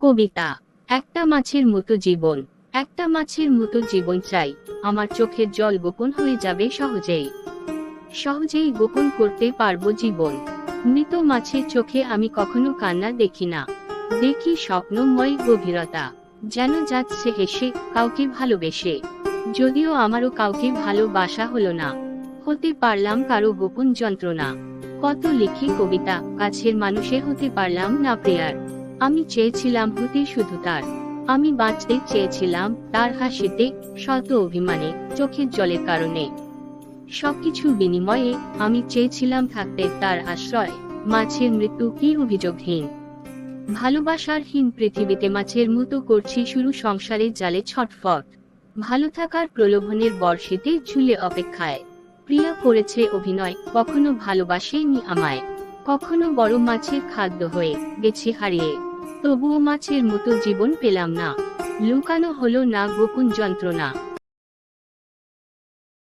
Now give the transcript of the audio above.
কবিতা, একটা মাছের মতো জীবন, একটা মাছের মতো জীবন চাই, আমার চোখের জল গোপন হয়ে যাবে সহজেই। সহজেই গোপন করতে পারব জীবন। মৃত মাছের চোখে আমি কখনো কান্না দেখি না। দেখি স্বপ্নময় গভীরতা, যেন যাচ্ছে হেসে কাউকে ভালোবেসে। যদিও আমারও কাউকে ভালোবাসা হলো না, হতে পারলাম কারও গোপন যন্ত্রণা। কত লিখি কবিতা কাছের মানুষে হতে পারলাম না প্রেয়ার। আমি চেয়েছিলাম হতে শুধু তার। আমি বাঁচতে চেয়েছিলাম তার হাসিতে, শত অভিমানে, চোখের জলের কারণে। সবকিছু বিনিময়ে আমি চেয়েছিলাম থাকতে তার আশ্রয়, মাছের মৃত্যু কি অভিযোগহীন? ভালোবাসার হীন পৃথিবীতে মাছের মতো করছি শুরু সংসারের জালে ছটফট। ভালো থাকার প্রলোভনের বর্ষেতে ঝুলে অপেক্ষায়। প্রিয়া করেছে অভিনয়, কখনো ভালোবাসেনি আমায়। কখনো বড় মাছের খাদ্য হয়ে গেছে হারিয়ে। তবুও মাছের মতো জীবন পেলাম না। লুকানো হলো না গোপন যন্ত্রণা।